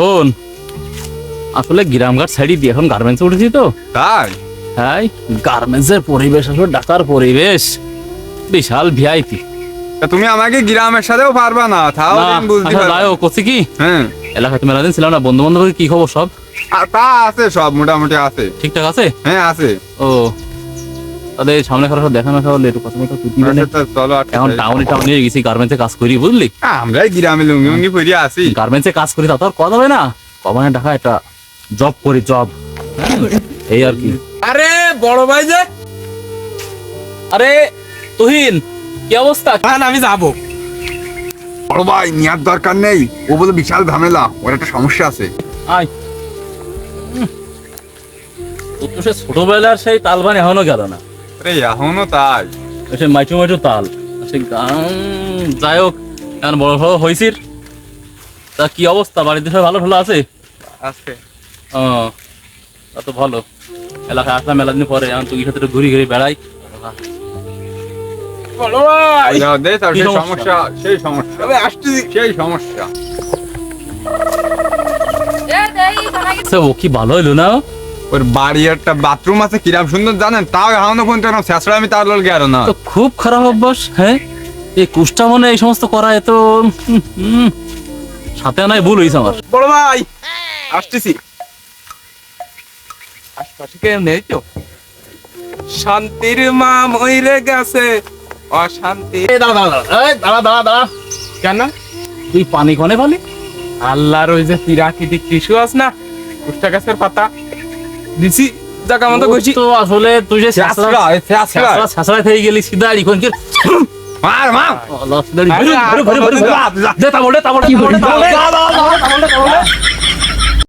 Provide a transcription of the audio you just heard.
শোন আসলে গ্রামঘাট সাইডে দিয়ে এখন গার্মেন্টস উঠেছি তো। তাই? হ্যাঁ গার্মেন্টসের পরিবেশ আসলে ঢাকার পরিবেশ। বিশাল ভিআইপি তুমি আমাকে গ্রামের সাথেও পারবা না তাও বুঝতে আচ্ছা হোক, কি? হ্যাঁ। এলাকাতে মেলাদিন ছিলাম না বন্ধু বান্ধবের কি খবর সব? আর তা আছে সব মোটামুটি আছে। ঠিকঠাক আছে? হ্যাঁ আছে। ও তাহলে সামনে খারাপ দেখা হলে একটু কথা মতো তুই আচ্ছা, চলো এখন টাউনে টাউনে গেছি গার্মেন্টসে কাজ করি বুঝলি? আমরাই গ্রামে লুঙ্গি উঙ্গি পরে আছি গার্মেন্টসে কাজ করি তা তো আর কথা হবে না। কমানে টাকা একটা জব করি জব এই আর কি। আরে বড় ভাই যে। আরে তুহিন কি অবস্থা? খান আমি যাব। বড় ভাই নেওয়ার দরকার নেই। ও বলে বিশাল ঝামেলা ওর একটা সমস্যা আছে। আয়। তো সে ছোটবেলার সেই তালবান এখনও গেল না। আরে এখনও তাই। সে মাইটু মাইটু তাল। সে গান যাই হোক এখন বড় বড় হয়েছিস তা কি অবস্থা? বাড়িতে সবাই ভালো ভালো আছে? আছে। ও তা তো ভালো। এলাকায় আসলাম মেলা দিন পরে। এখন তুই সাথে একটু ঘুরি ঘুরি বেড়াই। সমস্যা? সমস্যা সেই সমস্যা। সেই সমস্যা। ও কি ভালো হইল না? ওর বাড়ি একটা বাথরুম আছে কিরাম সুন্দর জানেন? তাও এখনও পর্যন্ত এরকম শেষরা আমি তার লোক গেল না। তো খুব খারাপ অভ্যাস হ্যাঁ? এই কুষ্টা মনে এই সমস্ত করা এত সাথে নাই ভুল হয়েছে আমার। বড় ভাই আসতেছি। আশপাশে কেউ নেই তো? শান্তির মা মইরে গেছে অশান্তি। দাঁড়া দাঁড়া দাঁড়া দাঁড়া দাঁড়া কেন? তুই পানি কনে পালি আল্লাহর ওই যে প্রাকৃতিক টিস্যু আছে না কুষ্টা গাছের পাতা। দিছি জায়গা মতো কইছি তো আসলে তুই যে শাসরা শাসরা শাসরা থেকে গেলি সিধা ইকন কি মার মার। দে তাবড়ে দে তাবড়ে দে তাবড়ে দে তাবড়ে